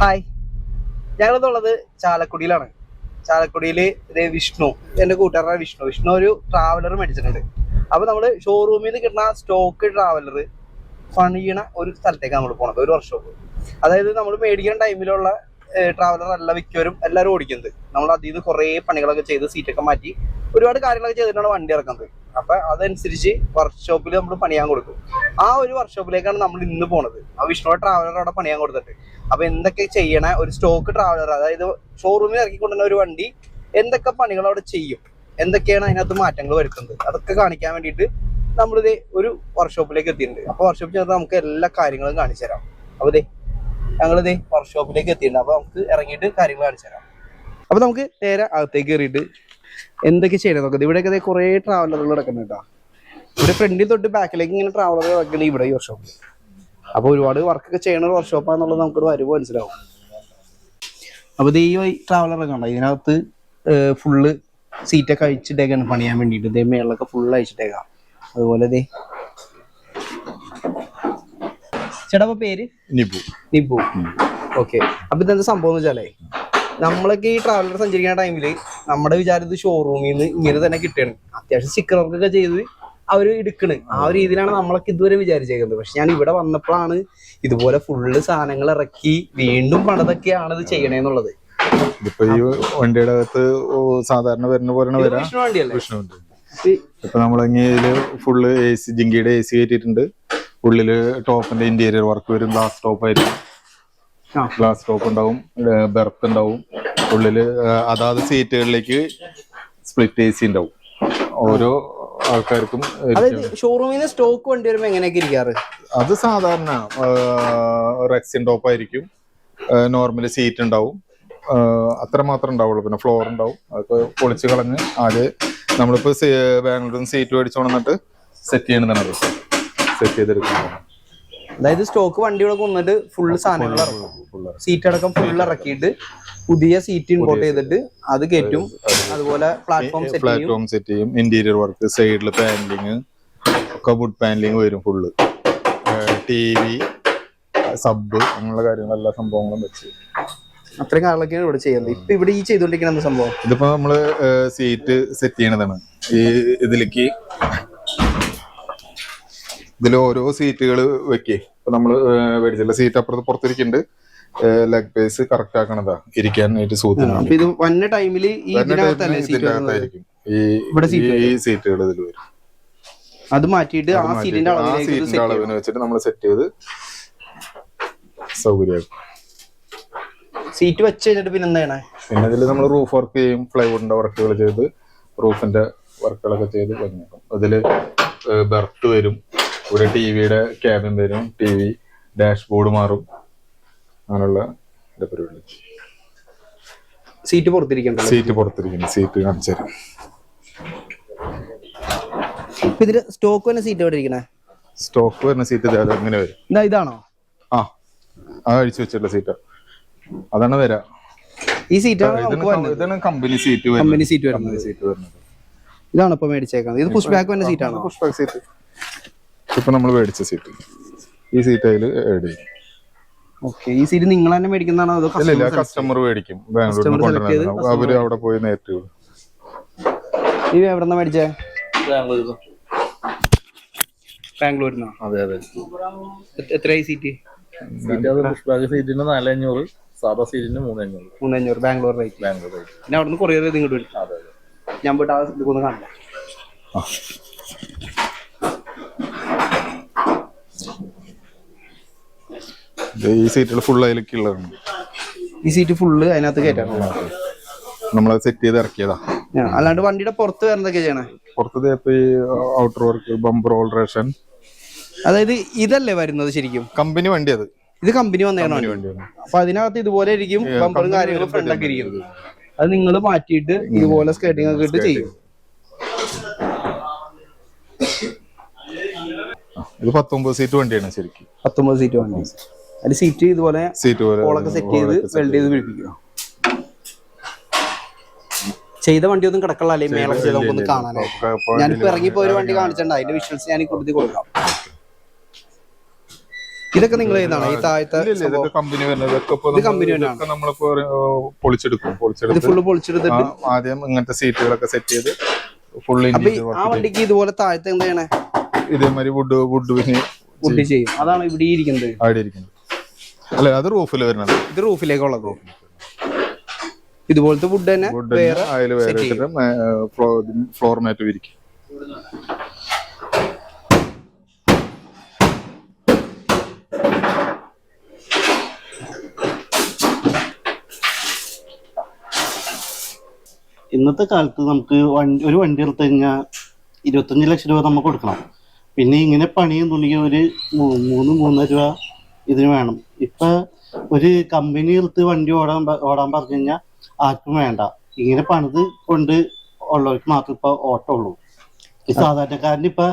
Hi. ഞങ്ങളിതുള്ളത് ചാലക്കുടിയിലാണ്. ചാലക്കുടിയിൽ വിഷ്ണു എന്റെ കൂട്ടുകാരനാണ് വിഷ്ണു. വിഷ്ണു ഒരു ട്രാവലർ മേടിച്ചിട്ടുണ്ട്. അപ്പൊ നമ്മൾ ഷോറൂമിൽ നിന്ന് കിട്ടുന്ന സ്റ്റോക്ക് ട്രാവലർ പണിയണ ഒരു സ്ഥലത്തേക്ക് നമ്മൾ പോണത് ഒരു വർഷം അതായത് നമ്മൾ മേടിക്കുന്ന ടൈമിലുള്ള ട്രാവലർ അല്ല മിക്കവരും എല്ലാവരും ഓടിക്കുന്നത്. നമ്മൾ അതിൽ നിന്ന് കുറേ പണികളൊക്കെ ചെയ്ത് സീറ്റൊക്കെ മാറ്റി ഒരുപാട് കാര്യങ്ങളൊക്കെ ചെയ്തിട്ടാണ് വണ്ടി ഇറക്കുന്നത്. അപ്പൊ അതനുസരിച്ച് വർക്ക്ഷോപ്പിൽ നമ്മൾ പണിയാൻ കൊടുക്കും. ആ ഒരു വർക്ക്ഷോപ്പിലേക്കാണ് നമ്മൾ ഇന്ന് പോണത്. ആ വിഷ്ണു ട്രാവലർ അവിടെ പണിയാൻ കൊടുത്തിട്ട്. അപ്പൊ എന്തൊക്കെ ചെയ്യണ ഒരു സ്റ്റോക്ക് ട്രാവലർ അതായത് ഷോറൂമിൽ ഇറക്കിക്കൊണ്ടുവന്ന ഒരു വണ്ടി എന്തൊക്കെ പണികൾ അവിടെ ചെയ്യും എന്തൊക്കെയാണ് അതിനകത്ത് മാറ്റങ്ങൾ വരുത്തുന്നത് അതൊക്കെ കാണിക്കാൻ വേണ്ടിയിട്ട് നമ്മളിത് ഒരു വർക്ക്ഷോപ്പിലേക്ക് എത്തിയിട്ടുണ്ട്. അപ്പൊ വർക്ക്ഷോപ്പിൽ ചേർത്ത് നമുക്ക് എല്ലാ കാര്യങ്ങളും കാണിച്ചു തരാം. അപ്പൊ ഇതേ ഞങ്ങളിത് വർക്ക്ഷോപ്പിലേക്ക് എത്തിയിട്ടുണ്ട്. അപ്പൊ നമുക്ക് ഇറങ്ങിയിട്ട് കാര്യങ്ങൾ കാണിച്ചു തരാം. അപ്പൊ നമുക്ക് നേരെ അകത്തേക്ക് കയറിയിട്ട് എന്തൊക്കെ ചെയ്യണം നോക്കുന്നത് ഇവിടെയൊക്കെ കുറേ ട്രാവലറുകൾ കിടക്കുന്നു കേട്ടോ ഇവിടെ ഫ്രണ്ടിൽ തൊട്ട് ബാക്കിലേക്ക് ഇങ്ങനെ ട്രാവലറുകൾ കിടക്കുന്നത് ഇവിടെ ഈ വർക്ക്ഷോപ്പിൽ അപ്പൊ ഒരുപാട് വർക്കൊക്കെ ചെയ്യണ ഒരു വർക്ക്ഷോപ്പാന്നുള്ളത് നമുക്കൊരു വരുമ്പോൾ മനസ്സിലാവും. അപ്പൊ ഇത് ഈ ട്രാവലർ കണ്ട? ഇതിനകത്ത് ഫുള്ള് സീറ്റൊക്കെ അഴിച്ചിട്ടേക്കാണ് പണിയാൻ വേണ്ടിയിട്ട്. ഇതേ മേളിലൊക്കെ ഫുൾ അഴിച്ചിട്ടേക്കാം. അതുപോലെ ദേ. ചേട്ടാ അപ്പൊ പേര്? നിബു. നിബു. ഓക്കെ. അപ്പൊ ഇതെന്താ സംഭവം എന്ന് വെച്ചാലേ നമ്മളൊക്കെ ഈ ട്രാവലർ സഞ്ചരിക്കുന്ന ടൈമിൽ നമ്മുടെ വിചാരം ഇത് ഷോറൂമിൽ നിന്ന് ഇങ്ങനെ തന്നെ കിട്ടണം അത്യാവശ്യം സ്റ്റിക്കർ വർക്കൊക്കെ ചെയ്ത് അവർ എടുക്കണ്. ആ ഒരു രീതിയിലാണ് നമ്മളൊക്കെ ഇതുവരെ വിചാരിച്ചേക്കുന്നത്. പക്ഷെ ഞാൻ ഇവിടെ വന്നപ്പോഴാണ് ഇതുപോലെ ഫുള്ള് സാധനങ്ങൾ ഇറക്കി വീണ്ടും പണിതൊക്കെയാണ് ഇത് ചെയ്യണേന്നുള്ളത്. ഇതിപ്പോ ഈ വണ്ടിയുടെ അകത്ത് സാധാരണ വരുന്ന പോലെ വരാം. വിഷ്ണുണ്ട് ഇപ്പൊ നമ്മളങ്ങി ഇതിൽ ഫുള്ള് എ സി ജിങ്കിയുടെ എ സി കയറ്റിയിട്ടുണ്ട്. ഉള്ളിൽ ടോപ്പിന്റെ ഇന്റീരിയർ വർക്ക് വരും. ഗ്ലാസ് ടോപ്പ് ആയിരിക്കും. ഗ്ലാസ് ടോപ്പ് ഉണ്ടാവും. ബെർത്ത് ഉണ്ടാവും. ഉള്ളിൽ ആ, അതാത് സീറ്റുകളിലേക്ക് സ്പ്ലിറ്റ് എ സി ഉണ്ടാവും ഓരോ ആൾക്കാർക്കും അതായത് ഷോറൂമിൽ സ്റ്റോക്ക് വണ്ടി വരുമ്പോൾ എങ്ങനെയൊക്കെ ഇരിക്കാറ്? അത് സാധാരണ റെക്സിൻ ടോപ്പ് ആയിരിക്കും. നോർമൽ സീറ്റ് ഉണ്ടാവും അത്ര മാത്രം ഉണ്ടാവുള്ളൂ പിന്നെ ഫ്ലോർ ഉണ്ടാവും അതൊക്കെ പൊളിച്ച് കളഞ്ഞ് ആദ്യം നമ്മളിപ്പോ സീ- ബാംഗ്ലൂരിൽ നിന്ന് സീറ്റ് മേടിച്ചു കൊണ്ടിട്ട് സെറ്റ് ചെയ്യണതാണ് അത്. സെറ്റ് ചെയ്തെടുക്കുന്നത്. അതായത് സ്റ്റോക്ക് വണ്ടികളൊക്കെ വന്നിട്ട് ഫുള്ള് സാധനങ്ങൾ സീറ്റ് അടക്കം ഫുള്ള് ഇറക്കിയിട്ട് പുതിയ സീറ്റ് ഇമ്പോർട്ട് ചെയ്തിട്ട് അത് കയറ്റും. അതുപോലെ പ്ലാറ്റ്ഫോം സെറ്റ് പ്ലാറ്റ്ഫോം സെറ്റ് ചെയ്യും. ഇന്റീരിയർ വർക്ക് സൈഡിൽ പാനലിങ് ഒക്കെ വുഡ് പാനലിങ് വരും ഫുള്ള് ടി വി സബ് അങ്ങനെയുള്ള കാര്യങ്ങൾ എല്ലാ സംഭവങ്ങളും വെച്ച്. അത്രയും കാര്യങ്ങളൊക്കെയാണ് ഇവിടെ ചെയ്യുന്നത്. ഇപ്പൊ ഇവിടെ ഈ ചെയ്തോണ്ടിരിക്കുന്ന സംഭവം? ഇതിപ്പോ നമ്മൾ സീറ്റ് സെറ്റ് ചെയ്യണതാണ്. ഈ ഇതിലേക്ക് ഇതിൽ ഓരോ സീറ്റുകൾ വെക്കേ. ഇപ്പൊ നമ്മൾ മേടിച്ചില്ല സീറ്റ് അപ്പുറത്ത് പുറത്തിരിക്കുന്നുണ്ട്. ലെഗ് പേസ് കറക്റ്റ് ആക്കണതാ. ഇരിക്കാനായിട്ട് സൂത്തിനാണ് അപ്പൊ ഇത് വന്ന ടൈമിൽ ഈ ഇതിനകത്തല്ലേ സീറ്റ് ഇതിന്റെ ഈ ഈ സീറ്റുകൾ ഇതിൽ വരും. അത് മാറ്റിയിട്ട് ആ സീറ്റിന്റെ സീറ്റിന്റെ അളവിന് വെച്ചിട്ട് നമ്മൾ സെറ്റ് ചെയ്ത് സൗകര്യമാക്കും. സീറ്റ് വെച്ച് കഴിഞ്ഞിട്ട് പിന്നെ എന്താണ്? പിന്നെ ഇതിൽ നമ്മൾ റൂഫ് വർക്ക് ചെയ്യും പ്ലൈവുഡിന്റെ വർക്കുകൾ ചെയ്ത് റൂഫിന്റെ വർക്കുകളൊക്കെ ചെയ്ത് ഭംഗിയാക്കും അതിൽ ബെർത്ത് വരും. ഒരു ടിവിയുടെ ക്യാബിൻ വരും ടി വി ഡാഷ്ബോർഡ് മാറും. അങ്ങനെയുള്ള ഇതിന്റെ പരിപാടി. സീറ്റ് പുറത്തിരിക്കണ്ട സീറ്റ് പുറത്തിരിക്കുന്നു. സീറ്റ് കാണിച്ചു തരാം ഇതിൽ സ്റ്റോക്ക് വരുന്ന സീറ്റ് എവിടെ ഇരിക്കണേ? സ്റ്റോക്ക് വരുന്ന സീറ്റ് ഇങ്ങനെ വരും? ഇതാ ഇതാണോ? ആ ആ അഴിച്ചു വെച്ചിട്ടുള്ള സീറ്റ്. അതാണ് വരാ. ഈ സീറ്റാണ് ഇതാണ് കമ്പനി സീറ്റ് കമ്പനി സീറ്റ് വരുന്നത്. സീറ്റ് വരുന്നത്. ഇതാണ് ഇപ്പൊ മേടിച്ചേക്കുന്നത്? ഇത് പുഷ് ബാക്ക് വന്ന സീറ്റാണോ പുഷ് ബാക്ക് സീറ്റ് ഇപ്പൊ നമ്മൾ മേടിച്ച സീറ്റ് ഈ സീറ്റ് അതിൽ ആഡ് ചെയ്യും ഓക്കെ ഈ സീറ്റ് നിങ്ങൾ തന്നെ മേടിക്കുന്നതാണോ അതോ ഇല്ല കസ്റ്റമർ മേടിക്കും. ബാംഗ്ലൂരിൽ Customer കൊണ്ടുവരുന്നത് അവർ അവിടെ പോയി നേരിട്ട് വിടും. select- ഈ എവിടെന്നാ മേടിച്ചേ? ബാംഗ്ലൂരിൽ അതെ അതെ. എത്രയായി സീറ്റ് സീറ്റ് സീറ്റിന് നാലഞ്ഞൂറ് സാധാ സീറ്റിന് മൂന്നഞ്ഞൂറ്. മൂന്നഞ്ഞൂറ് ബാംഗ്ലൂർ റേറ്റ് ബാംഗ്ലൂർ റേറ്റ് പിന്നെ അവിടുന്ന് കൊറിയർ ഇങ്ങോട്ട് വരും ഞാൻ പോയിട്ട് ആ ഇതൊന്ന് കാണില്ല ആ. ഇത് ഈ സീറ്റുകൾ ഫുൾ അതിലേക്ക് ഉള്ളതാണ് ഈ സീറ്റ് ഫുള്ള് അതിനകത്ത് കയറ്റാണ് നമ്മൾ സെറ്റ് ചെയ്ത് ഇറക്കിയതാ. അല്ലാണ്ട് വണ്ടിയുടെ പുറത്ത് വരുന്നതൊക്കെ ചെയ്യണേ? പുറത്ത് ഈ ഔട്ടർ വർക്ക് ബമ്പർ ഓൾട്രേഷൻ അതായത് ഇതല്ലേ വരുന്നത് ശരിക്കും? കമ്പനി വണ്ടി അത്. ഇത് കമ്പനി വണ്ടിയാണ് അപ്പൊ അതിനകത്ത് ഇതുപോലെ ഇരിക്കും ബമ്പറും കാര്യങ്ങളും ഫ്രണ്ടൊക്കെ ഇരിക്കും. അത് നിങ്ങൾ മാറ്റിയിട്ട് ഇതുപോലെ സ്കേട്ടിംഗ് ഒക്കെ ഇട്ട് ചെയ്യും. ഇത് പത്തൊമ്പത് സീറ്റ് വണ്ടിയാണ് ശരിക്കും. പത്തൊമ്പത് സീറ്റ് വണ്ടി. അതിൽ സീറ്റ് ഇതുപോലെ സീറ്റ് പോലെ കോളൊക്കെ സെറ്റ് ചെയ്ത് വെൽഡ് ചെയ്ത് പിടിപ്പിക്കുക. ചെയ്ത വണ്ടി ഒന്നും കിടക്കള്ള അല്ലേ മേളൊക്കെ ചെയ്ത് നമുക്കൊന്ന് കാണാനായിട്ട് ഞാനിപ്പോ ഇറങ്ങിപ്പോ ഒരു വണ്ടി കാണിച്ചിട്ടുണ്ട്. അതിന്റെ വിഷ്വൽസ് ഞാൻ കൊടുത്തി കൊടുക്കാം. ഇതൊക്കെ നിങ്ങൾ ഏതാണ്? ഈ താഴത്തെ കമ്പനി വരുന്നത് നമ്മളിപ്പോ പൊളിച്ചെടുക്കും. പൊളിച്ചെടുത്ത് ഫുള്ള് പൊളിച്ചെടുത്തിട്ട്? ആദ്യം ഇങ്ങനത്തെ സീറ്റുകളൊക്കെ സെറ്റ് ചെയ്ത് ഈ ആ വണ്ടിക്ക് ഇതുപോലെ താഴത്തെ എന്താണ് ഇതേമാതിരി വുഡ് വുഡ് വുഡ് ചെയ്യും. അതാണ് ഇവിടെ ഇരിക്കുന്നത്. അവിടെ ഇരിക്കുന്നത്. അല്ല അത് റൂഫിൽ വരുന്നത്. ഇത് റൂഫിലേക്കുള്ളത് ഇതുപോലത്തെ വുഡ് തന്നെ വേറെ അതിൽ വേറെ ഫ്ലോർ മാറ്റ് വിരിക്കും. ഇന്നത്തെ കാലത്ത് നമുക്ക് വണ്ടി ഒരു വണ്ടി എടുത്തു കഴിഞ്ഞാൽ ഇരുപത്തഞ്ച് ലക്ഷം രൂപ നമുക്ക് കൊടുക്കണം. പിന്നെ ഇങ്ങനെ പണിയും തുണിയും ഒരു മൂന്ന് മൂന്നര രൂപ ഇതിന് വേണം. ഇപ്പൊ ഒരു കമ്പനി എടുത്ത് വണ്ടി ഓടാൻ ഓടാൻ പറഞ്ഞു കഴിഞ്ഞാൽ ആർക്കും വേണ്ട. ഇങ്ങനെ പണിത് കൊണ്ട് ഉള്ളവർക്ക് മാത്രം ഇപ്പൊ ഓട്ടം ഉള്ളൂ ഈ സാധാരണക്കാരന് ഇപ്പൊ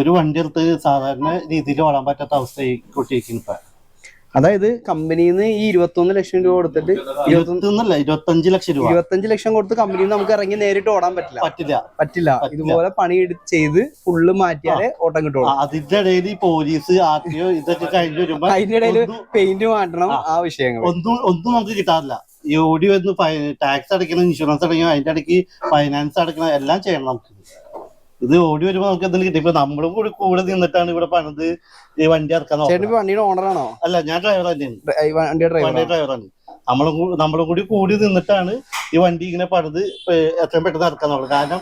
ഒരു വണ്ടി എടുത്ത് സാധാരണ രീതിയിൽ ഓടാൻ പറ്റാത്ത അവസ്ഥ കൊട്ടിയിരിക്കുന്നു ഇപ്പൊ. അതായത് കമ്പനിയിൽ നിന്ന് ഈ ഇരുപത്തൊന്ന് ലക്ഷം രൂപ കൊടുത്തിട്ട് ഇരുപത്തൊന്നല്ല ഇരുപത്തഞ്ച് ലക്ഷം രൂപ. ഇരുപത്തഞ്ച് ലക്ഷം കൊടുത്ത് കമ്പനിയിൽ നമുക്ക് ഇറങ്ങി നേരിട്ട് ഓടാൻ പറ്റില്ല. പറ്റില്ല. പറ്റില്ല. ഇതുപോലെ പണി ചെയ്ത് ഫുള്ള് മാറ്റിയാലേ ഓട്ടം കിട്ടുള്ളൂ. അതിന്റെ ഇടയിൽ പോലീസ് ഇതൊക്കെ കഴിഞ്ഞ് വരുമ്പോ അതിന്റെ ഇടയിൽ പെയിന്റ് മാറ്റണം ആ. ആ വിഷയങ്ങൾ ഒന്നും ഒന്നും നമുക്ക് കിട്ടാറില്ല. ഈ ഓടി വന്ന് ടാക്സ് അടയ്ക്കണം ഇൻഷുറൻസ് അടയ്ക്കണം അതിന്റെ ഇടയ്ക്ക് ഫൈനാൻസ് അടയ്ക്കണം എല്ലാം ചെയ്യണം നമുക്ക്. ഇത് ഓടി വരുമ്പോ നമുക്ക് എന്തെങ്കിലും കിട്ടി. ഇപ്പൊ നമ്മളും കൂടി കൂടെ നിന്നിട്ടാണ് ഇവിടെ പണിത് ഈ വണ്ടി ഇറക്കാൻ ചേട്ടൻ ഇപ്പൊ വണ്ടിയുടെ ഓണറാണോ അല്ല ഞാൻ ഡ്രൈവർ തന്നെയാണ്. വണ്ടിയുടെ വണ്ടി ഡ്രൈവർ ഡ്രൈവറാണ് നമ്മളും കൂ- നമ്മളും കൂടി കൂടി നിന്നിട്ടാണ് ഈ വണ്ടി ഇങ്ങനെ പണിത് എത്രയും പെട്ടെന്ന് ഇറക്കാൻ നോക്കുന്നത് കാരണം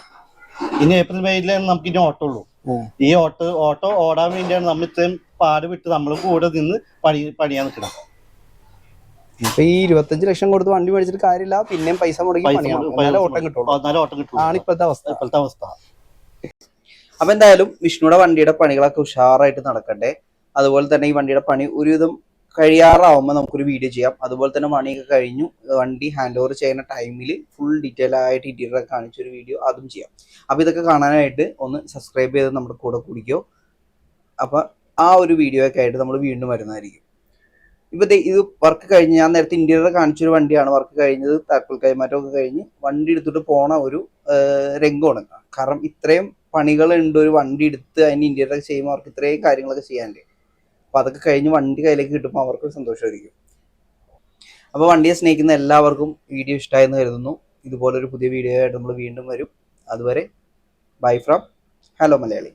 ഇനി ഏപ്രിൽ മെയ്യിലേ നമുക്ക് ഇനി ഓട്ടോ ഉള്ളൂ. ഉം. ഈ ഓട്ടോ ഓട്ടോ ഓടാൻ വേണ്ടിയാണ് നമ്മൾ ഇത്രയും പാട് വിട്ട് നമ്മളും കൂടെ നിന്ന് പണി പണിയാൻ നിൽക്കണം ഇപ്പൊ ഈ ഇരുപത്തഞ്ച് ലക്ഷം കൊടുത്ത് വണ്ടി മേടിച്ചിട്ട് കാര്യമില്ല. പിന്നെയും പൈസ മുടക്കി പണിയണം. എന്നാലേ ഓട്ടം കിട്ടുള്ളൂ. എന്നാലും ഓട്ടം കിട്ടും ആണ് ഇപ്പോഴത്തെ അവസ്ഥ. ഇപ്പോഴത്തെ അവസ്ഥ. അപ്പൊ എന്തായാലും വിഷ്ണുയുടെ വണ്ടിയുടെ പണികളൊക്കെ ഉഷാറായിട്ട് നടക്കണ്ടേ. അതുപോലെ തന്നെ ഈ വണ്ടിയുടെ പണി ഒരുവിധം കഴിയാറാവുമ്പോൾ നമുക്കൊരു വീഡിയോ ചെയ്യാം. അതുപോലെ തന്നെ പണിയൊക്കെ കഴിഞ്ഞു. വണ്ടി ഹാൻഡ് ഓവർ ചെയ്യുന്ന ടൈമിൽ ഫുൾ ഡീറ്റെയിൽ ആയിട്ട് ഇന്റീരിയർ കാണിച്ചൊരു വീഡിയോ അതും ചെയ്യാം. അപ്പൊ ഇതൊക്കെ കാണാനായിട്ട് ഒന്ന് സബ്സ്ക്രൈബ് ചെയ്ത് നമ്മുടെ കൂടെ കുടിക്കോ. അപ്പൊ ആ ഒരു വീഡിയോ ഒക്കെ ആയിട്ട് നമ്മൾ വീണ്ടും വരുന്നതായിരിക്കും. ഇപ്പൊ ഇത് വർക്ക് കഴിഞ്ഞ് ഞാൻ നേരത്തെ ഇന്റീരിയർ കാണിച്ചൊരു വണ്ടിയാണ് വർക്ക് കഴിഞ്ഞത് താക്കോൽ കൈമാറ്റമൊക്കെ കഴിഞ്ഞ് വണ്ടി എടുത്തിട്ട് പോണ ഒരു രംഗമാണ്. കാരണം ഇത്രയും പണികൾ ഉണ്ട് ഒരു വണ്ടി എടുത്ത് അതിന് ഇന്റീരിയർ ചെയ്യുമ്പോൾ അവർക്ക് ഇത്രയും കാര്യങ്ങളൊക്കെ ചെയ്യാനുണ്ട് അപ്പൊ അതൊക്കെ കഴിഞ്ഞ് വണ്ടി കയ്യിലേക്ക് കിട്ടുമ്പോൾ അവർക്ക് സന്തോഷമായിരിക്കും. അപ്പോൾ വണ്ടിയെ സ്നേഹിക്കുന്ന എല്ലാവർക്കും വീഡിയോ ഇഷ്ടമായെന്ന് കരുതുന്നു. ഇതുപോലൊരു പുതിയ വീഡിയോ ആയിട്ട് നമ്മൾ വീണ്ടും വരും. അതുവരെ ബൈ ഫ്രം ഹലോ മലയാളി.